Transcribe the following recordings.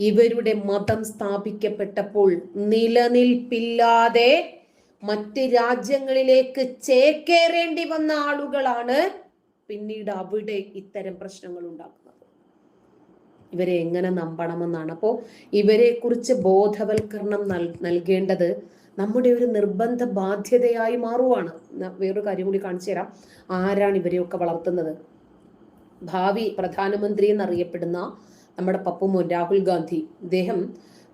ഇവരുടെ മതം സ്ഥാപിക്കപ്പെട്ടപ്പോൾ നിലനിൽപ്പില്ലാതെ മറ്റ് രാജ്യങ്ങളിലേക്ക് ചേക്കേറേണ്ടി വന്ന ആളുകളാണ് പിന്നീട് അവിടെ ഇത്തരം പ്രശ്നങ്ങൾ ഉണ്ടാക്കുന്നത്. ഇവരെ എങ്ങനെ നമ്പണമെന്നാണ്. അപ്പോൾ ഇവരെ കുറിച്ച് ബോധവൽക്കരണം നൽ നൽകേണ്ടത് നമ്മുടെ ഒരു നിർബന്ധ ബാധ്യതയായി മാറുവാണ്. വേറൊരു കാര്യം കൂടി കാണിച്ചു തരാം. ആരാണ് ഇവരെയൊക്കെ വളർത്തുന്നത്? ഭാവി പ്രധാനമന്ത്രി എന്നറിയപ്പെടുന്ന നമ്മുടെ പപ്പുമോൻ രാഹുൽ ഗാന്ധി ഇദ്ദേഹം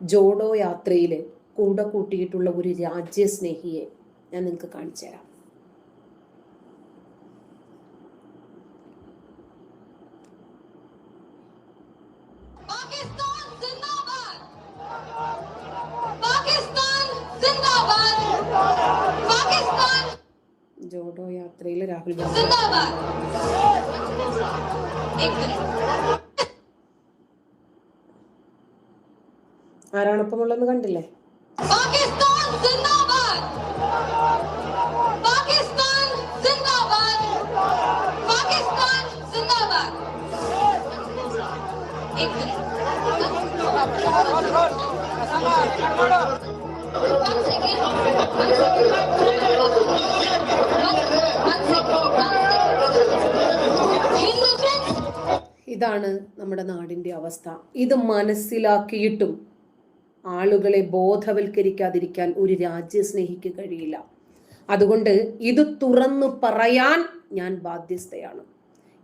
ജോഡോ യാത്രയിൽ കൂടെ കൂട്ടിയിട്ടുള്ള ഒരു രാജ്യസ്നേഹിയെ ഞാൻ നിങ്ങൾക്ക് കാണിച്ചു തരാം. ജോഡോ യാത്രയിൽ രാഹുൽ ഗാന്ധി Hindu കണ്ടില്ലേ? ഇതാണ് നമ്മുടെ നാടിന്റെ അവസ്ഥ. ഇത് മനസ്സിലാക്കിയിട്ടും ആളുകളെ ബോധവൽക്കരിക്കാതിരിക്കാൻ ഒരു രാജ്യസ്നേഹിക്ക് കഴിയില്ല. അതുകൊണ്ട് ഇത് തുറന്നു പറയാൻ ഞാൻ ബാധ്യസ്ഥയാണ്.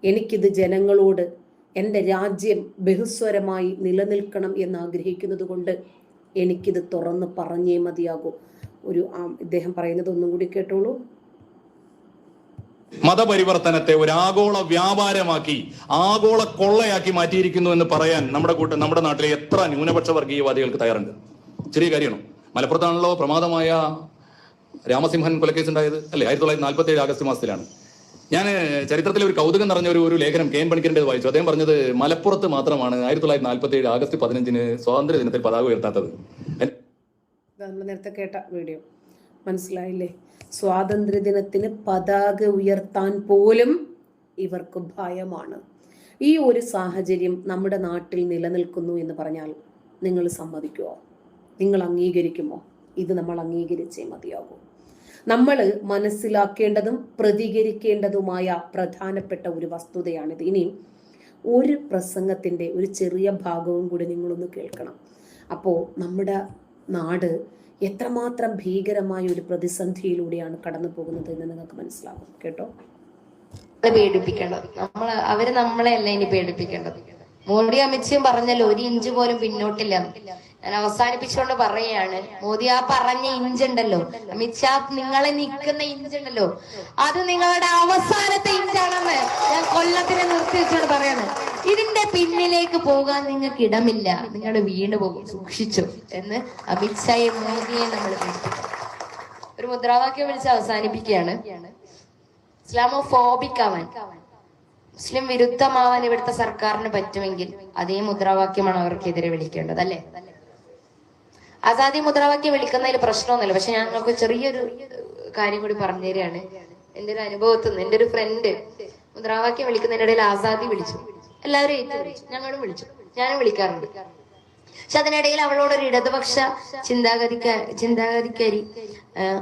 എനിക്കിത് ജനങ്ങളോട് എന്റെ രാജ്യം ബഹുസ്വരമായി നിലനിൽക്കണം എന്ന് ആഗ്രഹിക്കുന്നത് കൊണ്ട് എനിക്കിത് തുറന്ന് പറഞ്ഞേ മതിയാകൂ. ഒരു ഇദ്ദേഹം പറയുന്നത് ഒന്നും കൂടി കേട്ടോളൂ. മതപരിവർത്തനത്തെ ഒരു ആഗോള വ്യാപാരമാക്കി ആഗോള കൊള്ളയാക്കി മാറ്റിയിരിക്കുന്നു എന്ന് പറയാൻ നമ്മുടെ കൂട്ട നമ്മുടെ നാട്ടിലെ എത്ര ന്യൂനപക്ഷ വർഗീയവാദികൾക്ക് തയ്യാറുണ്ട്? ചെറിയ കാര്യമാണോ. മലപ്പുറത്താണല്ലോ പ്രമാദമായ രാമസിംഹൻ കൊലക്കേസ് ഉണ്ടായത് അല്ലേ? ആയിരത്തി തൊള്ളായിരത്തി നാൽപ്പത്തി ഏഴ് ആഗസ്റ്റ് മാസത്തിലാണ്. ഞാൻ ചരിത്രത്തിലെ ഒരു കൗതുകം നിറഞ്ഞ ഒരു ഒരു ലേഖനം കെ എൻ പണിക്കറിന്റെ വായിച്ചു. അദ്ദേഹം പറഞ്ഞത് മലപ്പുറത്ത് മാത്രമാണ് ആയിരത്തി തൊള്ളായിരത്തി നാൽപ്പത്തി ഏഴ് ആഗസ്റ്റ് പതിനഞ്ചിന് സ്വാതന്ത്ര്യ ദിനത്തിൽ പതാക ഉയർത്താത്തത്. നമ്മൾ നേരത്തെ കേട്ട വീഡിയോ. മനസ്സിലായില്ലേ? സ്വാതന്ത്ര്യ ദിനത്തിന് പതാക ഉയർത്താൻ പോലും ഇവർക്ക് ഭയമാണ്. ഈ ഒരു സാഹചര്യം നമ്മുടെ നാട്ടിൽ നിലനിൽക്കുന്നു എന്ന് പറഞ്ഞാൽ നിങ്ങൾ സമ്മതിക്കുമോ നിങ്ങൾ അംഗീകരിക്കുമോ? ഇത് നമ്മൾ അംഗീകരിച്ചേ മതിയാകൂ. നമ്മൾ മനസ്സിലാക്കേണ്ടതും പ്രതികരിക്കേണ്ടതുമായ പ്രധാനപ്പെട്ട ഒരു വസ്തുതയാണിത്. ഇനി ഒരു പ്രസംഗത്തിന്റെ ഒരു ചെറിയ ഭാഗവും കൂടി നിങ്ങളൊന്ന് കേൾക്കണം. അപ്പോൾ നമ്മുടെ നാട് എത്രമാത്രം ഭീകരമായ ഒരു പ്രതിസന്ധിയിലൂടെയാണ് കടന്നു പോകുന്നത് എന്ന് നിങ്ങൾക്ക് മനസ്സിലാകും. കേട്ടോ? പേടിപ്പിക്കേണ്ടത്. നമ്മൾ അവർ നമ്മളെ അല്ല ഇനി പേടിപ്പിക്കേണ്ടത്. മോദി അമിത്ഷയും പറഞ്ഞല്ലോ ഒരു ഇഞ്ച് പോലും പിന്നോട്ടില്ല ഞാൻ അവസാനിപ്പിച്ചുകൊണ്ട് പറയാണ് മോദി ആ പറഞ്ഞ ഇഞ്ച് ഉണ്ടല്ലോ അമിത്ഷാ നിങ്ങളെ നിൽക്കുന്ന ഇഞ്ച് ഉണ്ടല്ലോ അത് നിങ്ങളുടെ അവസാനത്തെ ഇഞ്ചാണെന്ന് ഞാൻ കൊല്ലത്തിനെ നിർത്തി വെച്ചാണ് പറയാണ് ഇതിന്റെ പിന്നിലേക്ക് പോകാൻ നിങ്ങൾക്ക് ഇടമില്ല. നിങ്ങൾ വീണ് പോകും സൂക്ഷിച്ചു എന്ന് അമിത്ഷായെ മോദിയെ നമ്മൾ ഒരു മുദ്രാവാക്യം വിളിച്ച് അവസാനിപ്പിക്കുകയാണ്. ഇസ്ലാമോ ഫോബിക് ആവാൻ മുസ്ലിം വിരുദ്ധമാവാൻ ഇവിടുത്തെ സർക്കാരിന് പറ്റുമെങ്കിൽ അതേ മുദ്രാവാക്യമാണ് അവർക്കെതിരെ വിളിക്കേണ്ടത് അല്ലേ? ആസാദി മുദ്രാവാക്യം വിളിക്കുന്നതിൽ പ്രശ്നമൊന്നുമില്ല. പക്ഷെ ഞാൻ നിങ്ങൾക്ക് ചെറിയൊരു കാര്യം കൂടി പറഞ്ഞു തരികയാണ് എന്റെ ഒരു അനുഭവത്തിൽ നിന്ന് എന്റെ ഒരു ഫ്രണ്ട് മുദ്രാവാക്യം വിളിക്കുന്നതിനിടയിൽ ആസാദി വിളിച്ചു. എല്ലാവരും ഏറ്റവും ഞങ്ങളും വിളിച്ചു. ഞാനും വിളിക്കാറുണ്ട്. പക്ഷെ അതിനിടയിൽ അവളോട് ഒരു ഇടതുപക്ഷ ചിന്താഗതിക്ക ചിന്താഗതിക്കാരി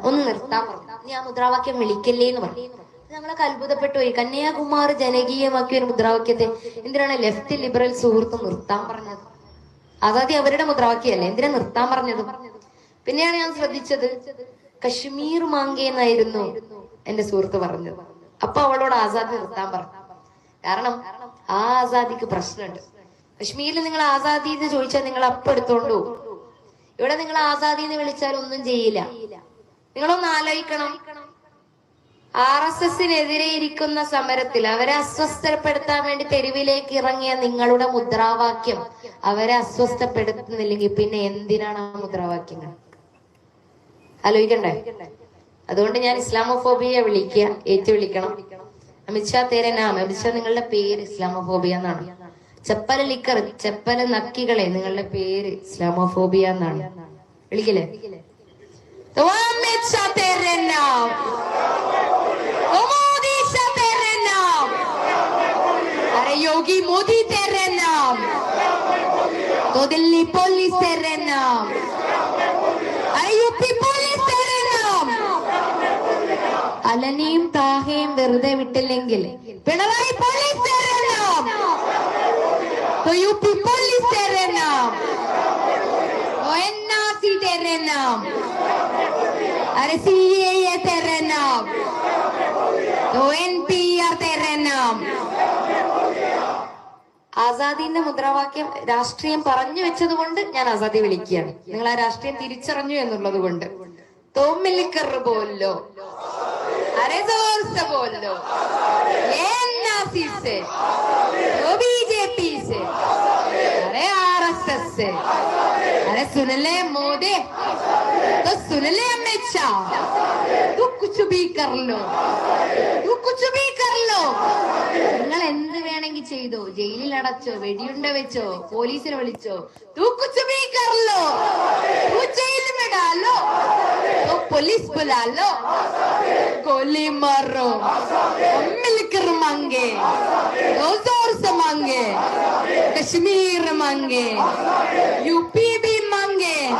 ഒന്ന് നിർത്താൻ പറഞ്ഞു. നീ ആ മുദ്രാവാക്യം വിളിക്കല്ലേ എന്ന് പറഞ്ഞു. നമ്മളൊക്കെ അത്ഭുതപ്പെട്ടു പോയി. കന്യാകുമാർ ജനകീയമാക്കിയ ഒരു മുദ്രാവാക്യത്തെ എന്തിനാണ് ലെഫ്റ്റ് ലിബറൽ സുഹൃത്ത് നിർത്താൻ പറഞ്ഞത്? അതാദ്യം അവരുടെ മുദ്രാവാക്യല്ലേ എന്തിനാ നിർത്താൻ പറഞ്ഞത്? പിന്നെയാണ് ഞാൻ ശ്രദ്ധിച്ചത് കശ്മീർ മാങ്കേ എന്നായിരുന്നു എന്റെ സുഹൃത്ത് പറഞ്ഞത്. അപ്പൊ അവളോട് ആസാദ് നിർത്താൻ പറഞ്ഞു. കാരണം ആ ആസാദിക്ക് പ്രശ്നമുണ്ട്. കശ്മീരിൽ നിങ്ങൾ ആസാദി എന്ന് ചോദിച്ചാൽ നിങ്ങൾ അപ്പം എടുത്തോണ്ടു ഇവിടെ നിങ്ങൾ ആസാദി എന്ന് വിളിച്ചാൽ ഒന്നും ചെയ്യില്ല. നിങ്ങളൊന്ന് ആലോചിക്കണം. ആർ എസ് എസിനെതിരെ ഇരിക്കുന്ന സമരത്തിൽ അവരെ അസ്വസ്ഥപ്പെടുത്താൻ വേണ്ടി തെരുവിലേക്ക് ഇറങ്ങിയ നിങ്ങളുടെ മുദ്രാവാക്യം അവരെ അസ്വസ്ഥപ്പെടുത്തുന്നില്ലെങ്കിൽ പിന്നെ എന്തിനാണ് ആ മുദ്രാവാക്യങ്ങൾ? ആലോചിക്കണ്ടേ? അതുകൊണ്ട് ഞാൻ ഇസ്ലാമോഫോബിയെ വിളിക്കുക ഏറ്റു വിളിക്കണം അമിത്ഷാ തേരെ നാം അമിത്ഷാ നിങ്ങളുടെ പേര് ഇസ്ലാമോഫോബിയ എന്നാണ്. ചെപ്പല ലിക്കർ ചെപ്പല നക്കികളെ നിങ്ങളുടെ പേര് ഇസ്ലാമോഫോബിയ എന്നാണ്. വിളിക്കില്ലേ? അമിത്ഷാ യോഗി മോദി പോലീസ് തേരെ പോലീസ് അലനെയും താഹയും വെറുതെ വിട്ടില്ലെങ്കിൽ പിണറായി ആസാദിന്റെ മുദ്രാവാക്യം രാഷ്ട്രീയം പറഞ്ഞു വെച്ചത് കൊണ്ട് ഞാൻ ആസാദി വിളിക്കുകയാണ്. നിങ്ങൾ ആ രാഷ്ട്രീയം തിരിച്ചറിഞ്ഞു എന്നുള്ളത് കൊണ്ട്. തോമിലിക്കർ പോലോ. अरे ज़ोर से दो ये एनआरसी से वो बीजेपी से अरे आरएसएस से। अरे सुन ले मोदी तो सुन ले अमित शाह तू कुछ भी कर लो तू कुछ भी कर लो നിങ്ങൾ എന്ത് വേണമെങ്കിൽ ചെയ്തോ ജയിലിൽ അടച്ചോ വെടിയുണ്ട വെച്ചോ പോലീസിനെ വിളിച്ചോ തൂ കുച്ച് ഭീ കർ ലോ തൂ ജയിൽ में डालो तो पुलिस बुला लो गोली मारो मिलकर मांगे दो जोर से मांगे कश्मीर मांगे यूपी भी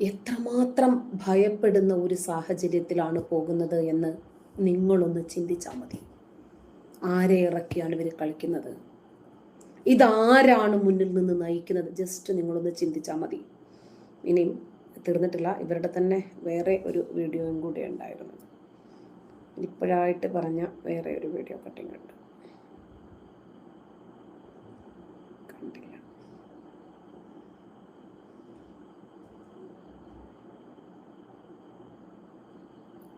എത്രമാത്രം ഭയപ്പെടുന്ന ഒരു സാഹചര്യത്തിലാണ് പോകുന്നത് എന്ന് നിങ്ങളൊന്ന് ചിന്തിച്ചാൽ മതി. ആരെ ഇറക്കിയാണ് ഇവർ കളിക്കുന്നത്? ഇതാരാണ് മുന്നിൽ നിന്ന് നയിക്കുന്നത്? ജസ്റ്റ് നിങ്ങളൊന്ന് ചിന്തിച്ചാൽ മതി. ഇനിയും തീർന്നിട്ടില്ല. ഇവരുടെ തന്നെ വേറെ ഒരു വീഡിയോയും കൂടി ഉണ്ടായിരുന്നു. ഇപ്പോഴായിട്ട് പറഞ്ഞ വേറെ ഒരു വീഡിയോ കട്ടിങ് ഉണ്ട്.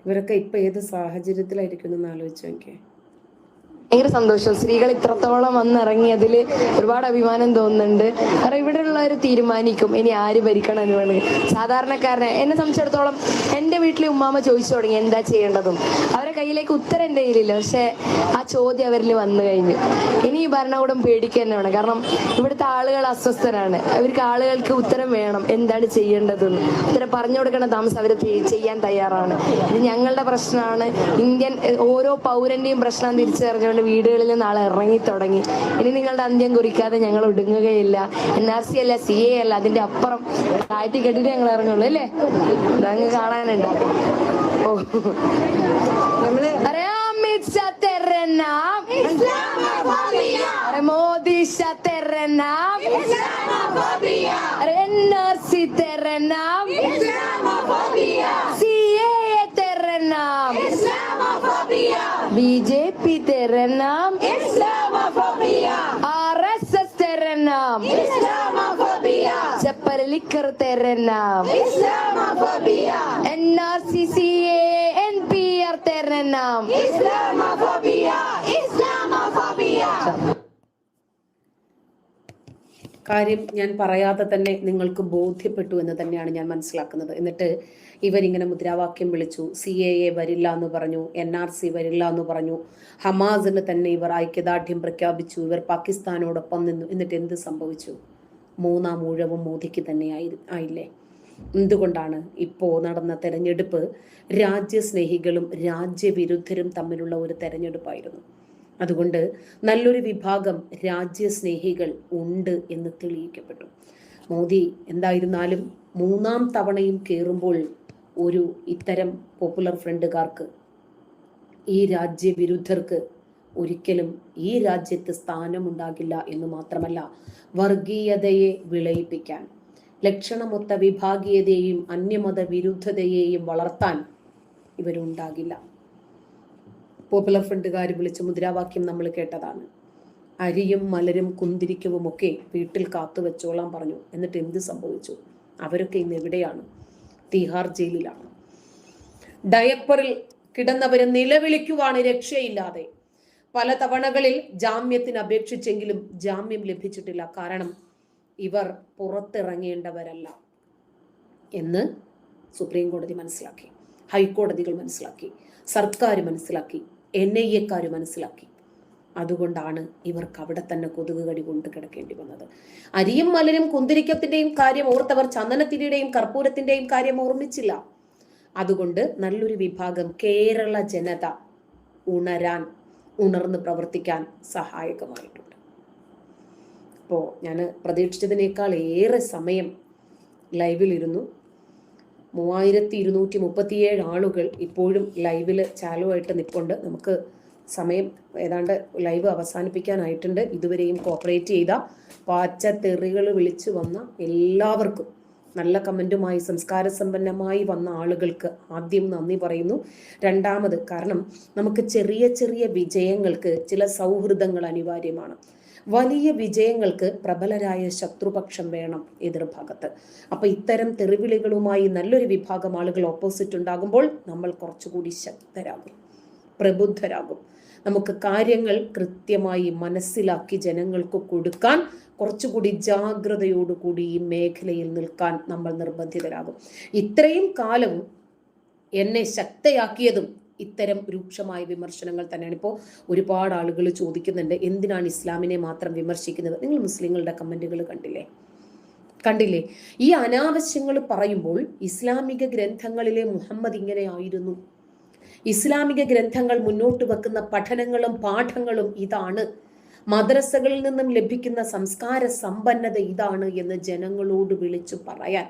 ഇവരൊക്കെ ഇപ്പൊ ഏത് സാഹചര്യത്തിലായിരിക്കും എന്ന് ആലോചിച്ച് നോക്കിയേ. ഭയങ്കര സന്തോഷം. സ്ത്രീകൾ ഇത്രത്തോളം വന്നിറങ്ങിയതിൽ ഒരുപാട് അഭിമാനം തോന്നുന്നുണ്ട്. കാരണം ഇവിടെ ഉള്ളവർ തീരുമാനിക്കും ഇനി ആര് ഭരിക്കണം എന്ന് സാധാരണക്കാരനെ എന്നെ സംബന്ധിച്ചിടത്തോളം എന്റെ വീട്ടിലെ ഉമ്മാമ്മ ചോദിച്ചു തുടങ്ങി എന്താ ചെയ്യേണ്ടതും? അവരെ കയ്യിലേക്ക് ഉത്തരം എന്റെ കയ്യിലില്ല. പക്ഷെ ആ ചോദ്യം അവരിൽ വന്നു കഴിഞ്ഞു. ഇനി ഈ ഭരണകൂടം പേടിക്കുക തന്നെ വേണം കാരണം ഇവിടുത്തെ ആളുകൾ അസ്വസ്ഥരാണ്. അവർക്ക് ആളുകൾക്ക് ഉത്തരം വേണം. എന്താണ് ചെയ്യേണ്ടതെന്ന്. ഉത്തരം പറഞ്ഞു കൊടുക്കേണ്ട താമസം അവർ ചെയ്യാൻ തയ്യാറാണ്. ഇത് ഞങ്ങളുടെ പ്രശ്നമാണ്. ഇന്ത്യൻ ഓരോ പൗരന്റെയും പ്രശ്നം തിരിച്ചറിഞ്ഞുകൊണ്ട് വീടുകളിൽ നിന്ന് ആൾ ഇറങ്ങി തുടങ്ങി. ഇനി നിങ്ങളുടെ അന്ത്യം കുറിക്കാതെ ഞങ്ങൾ ഒടുങ്ങുകയില്ല. എൻ ആർ സി അല്ല സി എ അല്ല അതിന്റെ അപ്പുറം താഴ്ത്തി കെട്ടിട്ട് ഞങ്ങൾ ഇറങ്ങുള്ളൂ അല്ലേ? അതങ്ങ് കാണാനുണ്ട്. ഓ. നമ്മൾ എൻ ആർ സി തെരെ ബി ജെ പി തെരനാം ആർ എസ് എസ് തെരനാം ചപ്പലിക്കർ തെരനാം N R C C N P R തെരനാം കാര്യം ഞാൻ പറയാതെ തന്നെ നിങ്ങൾക്ക് ബോധ്യപ്പെട്ടു എന്ന് തന്നെയാണ് ഞാൻ മനസ്സിലാക്കുന്നത്. എന്നിട്ട് ഇവരിങ്ങനെ മുദ്രാവാക്യം വിളിച്ചു. സി എ എ വരില്ല എന്ന് പറഞ്ഞു. എൻ ആർ സി വരില്ല എന്ന് പറഞ്ഞു. ഹമാസിന് തന്നെ ഇവർ ഐക്യദാർഢ്യം പ്രഖ്യാപിച്ചു. ഇവർ പാകിസ്ഥാനോടൊപ്പം നിന്നു. എന്നിട്ട് എന്ത് സംഭവിച്ചു? മൂന്നാം ഊഴവും മോദിക്ക് തന്നെ ആയി ആയില്ലേ? എന്തുകൊണ്ടാണ് ഇപ്പോൾ നടന്ന തെരഞ്ഞെടുപ്പ്? രാജ്യസ്നേഹികളും രാജ്യവിരുദ്ധരും തമ്മിലുള്ള ഒരു തെരഞ്ഞെടുപ്പായിരുന്നു. അതുകൊണ്ട് നല്ലൊരു വിഭാഗം രാജ്യസ്നേഹികൾ ഉണ്ട് എന്ന് തെളിയിക്കപ്പെട്ടു. മോദി എന്തായിരുന്നാലും മൂന്നാം തവണയും കയറുമ്പോൾ ഒരു ഇത്തരം പോപ്പുലർ ഫ്രണ്ടുകാർക്ക് ഈ രാജ്യവിരുദ്ധർക്ക് ഒരിക്കലും ഈ രാജ്യത്ത് സ്ഥാനമുണ്ടാകില്ല എന്ന് മാത്രമല്ല വർഗീയതയെ വിളയിപ്പിക്കാൻ ലക്ഷണമൊത്ത വിഭാഗീയതയെയും അന്യമത വിരുദ്ധതയെയും വളർത്താൻ ഇവരുണ്ടാകില്ല. പോപ്പുലർ ഫ്രണ്ടുകാർ വിളിച്ച മുദ്രാവാക്യം നമ്മൾ കേട്ടതാണ്. അരിയും മലരും കുന്തിരിക്കവും ഒക്കെ വീട്ടിൽ കാത്തു വെച്ചോളാം പറഞ്ഞു. എന്നിട്ട് എന്ത് സംഭവിച്ചു? അവരൊക്കെ ഇന്ന് എവിടെയാണ്? തീഹാർ ജയിലിലാണ്. ഡയപ്പറിൽ കിടന്നവരെ നിലവിളിക്കുവാണ് രക്ഷയില്ലാതെ. പല തവണകളിൽ ജാമ്യത്തിന് അപേക്ഷിച്ചെങ്കിലും ജാമ്യം ലഭിച്ചിട്ടില്ല. കാരണം ഇവർ പുറത്തിറങ്ങേണ്ടവരല്ല എന്ന് സുപ്രീം കോടതി മനസ്സിലാക്കി. ഹൈക്കോടതികൾ മനസ്സിലാക്കി. സർക്കാർ മനസ്സിലാക്കി. എൻ ഐ എക്കാർ മനസ്സിലാക്കി. അതുകൊണ്ടാണ് ഇവർക്ക് അവിടെ തന്നെ കൊതുക് കടി കൊണ്ട് കിടക്കേണ്ടി വന്നത്. അരിയും മലരും കുന്തിരിക്കത്തിന്റെയും കാര്യം ഓർത്തവർ ചന്ദനത്തിന്റെയും കർപ്പൂരത്തിന്റെയും കാര്യം ഓർമ്മിച്ചില്ല. അതുകൊണ്ട് നല്ലൊരു വിഭാഗം കേരള ജനത ഉണരാൻ ഉണർന്ന് പ്രവർത്തിക്കാൻ സഹായകമായിട്ടുണ്ട്. അപ്പോൾ ഞാൻ പ്രതീക്ഷിച്ചതിനേക്കാൾ ഏറെ സമയം ലൈവിലിരുന്നു. മൂവായിരത്തി ഇരുന്നൂറ്റി മുപ്പത്തിയേഴ് ആളുകൾ ഇപ്പോഴും ലൈവിൽ ചാലുവായിട്ട് നിൽപ്പുണ്ട് നമുക്ക് സമയം ഏതാണ്ട് ലൈവ് അവസാനിപ്പിക്കാനായിട്ടുണ്ട്. ഇതുവരെയും കോപ്പറേറ്റ് ചെയ്ത പാച്ച തെറികൾ വിളിച്ചു വന്ന എല്ലാവർക്കും നല്ല കമന്റുമായി സംസ്കാര സമ്പന്നമായി വന്ന ആളുകൾക്ക് ആദ്യം നന്ദി പറയുന്നു. രണ്ടാമത് കാരണം നമുക്ക് ചെറിയ ചെറിയ വിജയങ്ങൾക്ക് ചില സൗഹൃദങ്ങൾ അനിവാര്യമാണ്. വലിയ വിജയങ്ങൾക്ക് പ്രബലരായ ശത്രുപക്ഷം വേണം എതിർഭാഗത്ത്. അപ്പൊ ഇത്തരം തെറിവിളികളുമായി നല്ലൊരു വിഭാഗം ആളുകൾ ഓപ്പോസിറ്റ് ഉണ്ടാകുമ്പോൾ നമ്മൾ കുറച്ചുകൂടി ശക്തരാകും പ്രബുദ്ധരാകും. നമുക്ക് കാര്യങ്ങൾ കൃത്യമായി മനസ്സിലാക്കി ജനങ്ങൾക്ക് കൊടുക്കാൻ കുറച്ചുകൂടി ജാഗ്രതയോടുകൂടി ഈ മേഖലയിൽ നിൽക്കാൻ നമ്മൾ നിർബന്ധിതരാകും. ഇത്രയും കാലവും എന്നെ ശക്തയാക്കിയതും ഇത്തരം രൂക്ഷമായ വിമർശനങ്ങൾ തന്നെയാണ്. ഇപ്പോൾ ഒരുപാട് ആളുകൾ ചോദിക്കുന്നുണ്ട് എന്തിനാണ് ഇസ്ലാമിനെ മാത്രം വിമർശിക്കുന്നത്? നിങ്ങൾ മുസ്ലിങ്ങളുടെ കമന്റുകൾ കണ്ടില്ലേ? കണ്ടില്ലേ? ഈ അനാവശ്യങ്ങൾ പറയുമ്പോൾ ഇസ്ലാമിക ഗ്രന്ഥങ്ങളിലെ മുഹമ്മദ് ഇങ്ങനെയായിരുന്നു ഇസ്ലാമിക ഗ്രന്ഥങ്ങൾ മുന്നോട്ട് വെക്കുന്ന പഠനങ്ങളും പാഠങ്ങളും ഇതാണ്. മദ്രസകളിൽ നിന്നും ലഭിക്കുന്ന സംസ്കാര സമ്പന്നത ഇതാണ് എന്ന് ജനങ്ങളോട് വിളിച്ചു പറയാൻ.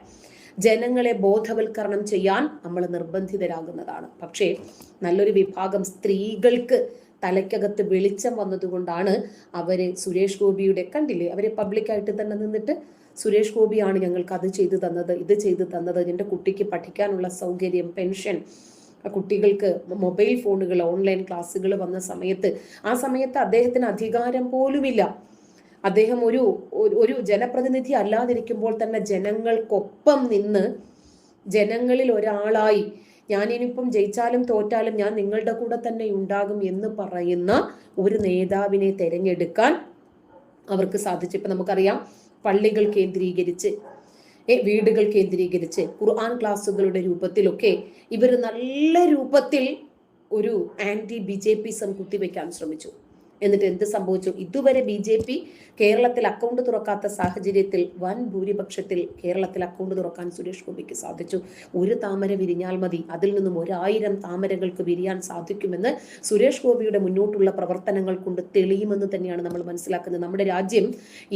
ജനങ്ങളെ ബോധവൽക്കരണം ചെയ്യാൻ നമ്മൾ നിർബന്ധിതരാകുന്നതാണ്. പക്ഷേ നല്ലൊരു വിഭാഗം സ്ത്രീകൾക്ക് തലയ്ക്കകത്ത് വെളിച്ചം വന്നതുകൊണ്ടാണ് അവർ സുരേഷ് ഗോപിയുടെ കണ്ടില്ലേ? അവരെ പബ്ലിക്കായിട്ട് തന്നെ നിന്നിട്ട് സുരേഷ് ഗോപിയാണ് ഞങ്ങൾക്ക് അത് ചെയ്തു തന്നത് ഇത് ചെയ്തു തന്നത് എന്റെ കുട്ടിക്ക് പഠിക്കാനുള്ള സൗകര്യം പെൻഷൻ കുട്ടികൾക്ക് മൊബൈൽ ഫോണുകൾ ഓൺലൈൻ ക്ലാസ്സുകൾ വന്ന സമയത്ത് ആ സമയത്ത് അദ്ദേഹത്തിന് അധികാരം പോലുമില്ല. അദ്ദേഹം ഒരു ഒരു- ജനപ്രതിനിധി അല്ലാതിരിക്കുമ്പോൾ തന്നെ ജനങ്ങൾക്കൊപ്പം നിന്ന് ജനങ്ങളിൽ ഒരാളായി ഞാൻ ഇനിയിപ്പം ജയിച്ചാലും തോറ്റാലും ഞാൻ നിങ്ങളുടെ കൂടെ തന്നെ ഉണ്ടാകും എന്ന് പറയുന്ന ഒരു നേതാവിനെ തിരഞ്ഞെടുക്കാൻ അവർക്ക് സാധിച്ചു. ഇപ്പം നമുക്കറിയാം പള്ളികൾ കേന്ദ്രീകരിച്ച് വീടുകൾ കേന്ദ്രീകരിച്ച് ഖുർആൻ ക്ലാസ്സുകളുടെ രൂപത്തിലൊക്കെ ഇവർ നല്ല രൂപത്തിൽ ഒരു ആന്റി ബി ജെ പി സം കുത്തിവെക്കാൻ ശ്രമിച്ചു. എന്നിട്ട് എന്ത് സംഭവിച്ചു? ഇതുവരെ ബി ജെ പി കേരളത്തിൽ അക്കൗണ്ട് തുറക്കാത്ത സാഹചര്യത്തിൽ വൻ ഭൂരിപക്ഷത്തിൽ കേരളത്തിൽ അക്കൗണ്ട് തുറക്കാൻ സുരേഷ് ഗോപിക്ക് സാധിച്ചു. ഒരു താമര വിരിഞ്ഞാൽ മതി. അതിൽ നിന്നും ഒരായിരം താമരകൾക്ക് വിരിയാൻ സാധിക്കുമെന്ന് സുരേഷ് ഗോപിയുടെ മുന്നോട്ടുള്ള പ്രവർത്തനങ്ങൾ കൊണ്ട് തെളിയുമെന്ന് തന്നെയാണ് നമ്മൾ മനസ്സിലാക്കുന്നത്. നമ്മുടെ രാജ്യം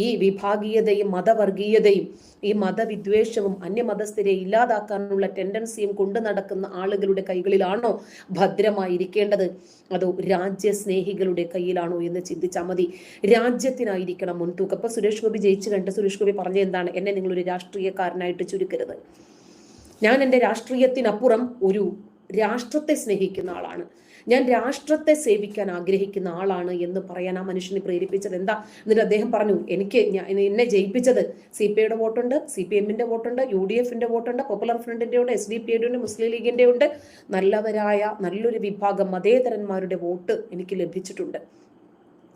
ഈ വിഭാഗീയതയും മതവർഗീയതയും ഈ മതവിദ്വേഷവും അന്യമതസ്ഥരെ ഇല്ലാതാക്കാനുള്ള ടെൻഡൻസിയും കൊണ്ടു നടക്കുന്ന ആളുകളുടെ കൈകളിലാണോ ഭദ്രമായിരിക്കേണ്ടത്? അതോ രാജ്യസ്നേഹികളുടെ കയ്യിലാണോ എന്ന് ചിന്തിച്ചാൽ മതി. രാജ്യത്തിനായിരിക്കണം മുൻതൂക്കം. അപ്പൊ സുരേഷ് ഗോപി ജയിച്ചു കണ്ട് സുരേഷ് ഗോപി പറഞ്ഞ എന്താണ്? എന്നെ നിങ്ങൾ ഒരു രാഷ്ട്രീയക്കാരനായിട്ട് ചുരുക്കരുത്. ഞാൻ എന്റെ രാഷ്ട്രീയത്തിനപ്പുറം ഒരു രാഷ്ട്രത്തെ സ്നേഹിക്കുന്ന ആളാണ്. ഞാൻ രാഷ്ട്രത്തെ സേവിക്കാൻ ആഗ്രഹിക്കുന്ന ആളാണ് എന്ന് പറയാൻ ആ മനുഷ്യനെ പ്രേരിപ്പിച്ചത് എന്താ? എന്നിട്ട് അദ്ദേഹം പറഞ്ഞു എനിക്ക് എന്നെ ജയിപ്പിച്ചത് സി പി ഐയുടെ വോട്ടുണ്ട് സി പി എമ്മിന്റെ വോട്ടുണ്ട് യു ഡി എഫിന്റെ വോട്ടുണ്ട് പോപ്പുലർ ഫ്രണ്ടിന്റെ ഉണ്ട് എസ് ഡി പി ഐയുടെ ഉണ്ട് മുസ്ലിം ലീഗിന്റെ ഉണ്ട്. നല്ലവരായ നല്ലൊരു വിഭാഗം മതേതരന്മാരുടെ വോട്ട് എനിക്ക് ലഭിച്ചിട്ടുണ്ട്.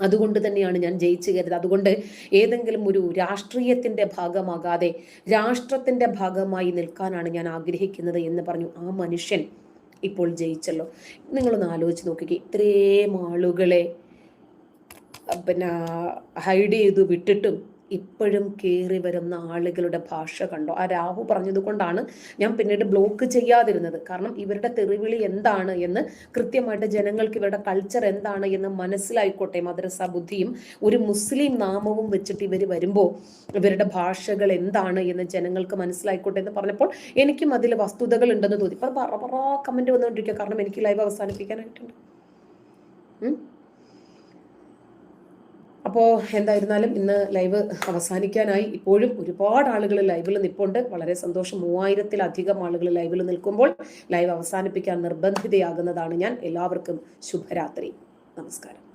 അതുകൊണ്ട് തന്നെയാണ് ഞാൻ ജയിച്ചു കയറിയത് അതുകൊണ്ട് ഏതെങ്കിലും ഒരു രാഷ്ട്രീയത്തിന്റെ ഭാഗമാകാതെ രാഷ്ട്രത്തിന്റെ ഭാഗമായി നിൽക്കാനാണ് ഞാൻ ആഗ്രഹിക്കുന്നത് എന്ന് പറഞ്ഞു ആ മനുഷ്യൻ ഇപ്പോൾ ജയിച്ചല്ലോ. നിങ്ങളൊന്ന് ആലോചിച്ച് നോക്കിക്കേ. ഇത്രയും ആളുകളെ പിന്നെ ഹൈഡ് ചെയ്തു വിട്ടിട്ടും ഇപ്പോഴും കയറി വരുന്ന ആളുകളുടെ ഭാഷ കണ്ടോ? ആ രാഹു പറഞ്ഞത് കൊണ്ടാണ് ഞാൻ പിന്നീട് ബ്ലോക്ക് ചെയ്യാതിരുന്നത്. കാരണം ഇവരുടെ തെറിവിളി എന്താണ് എന്ന് കൃത്യമായിട്ട് ജനങ്ങൾക്ക് ഇവരുടെ കൾച്ചർ എന്താണ് എന്ന് മനസ്സിലായിക്കോട്ടെ മദ്രസ ബുദ്ധിയും. ഒരു മുസ്ലിം നാമവും വെച്ചിട്ട് ഇവർ വരുമ്പോൾ ഇവരുടെ ഭാഷകൾ എന്താണ് എന്ന് ജനങ്ങൾക്ക് മനസ്സിലായിക്കോട്ടെ എന്ന് പറഞ്ഞപ്പോൾ എനിക്കും അതിൽ വസ്തുതകൾ ഉണ്ടെന്ന് തോന്നി. ഇപ്പം പറ പറ കമന്റ് വന്നുകൊണ്ടിരിക്കുക കാരണം എനിക്ക് ലൈവ് അവസാനിപ്പിക്കാനായിട്ടുണ്ട്. അപ്പോൾ എന്തായിരുന്നാലും ഇന്ന് ലൈവ് അവസാനിക്കാനായി ഇപ്പോഴും ഒരുപാട് ആളുകൾ ലൈവിൽ നിൽപ്പുണ്ട് വളരെ സന്തോഷം. മൂവായിരത്തിലധികം ആളുകൾ ലൈവിൽ നിൽക്കുമ്പോൾ ലൈവ് അവസാനിപ്പിക്കാൻ നിർബന്ധിതയാകുന്നതാണ് ഞാൻ. എല്ലാവർക്കും ശുഭരാത്രി. നമസ്കാരം.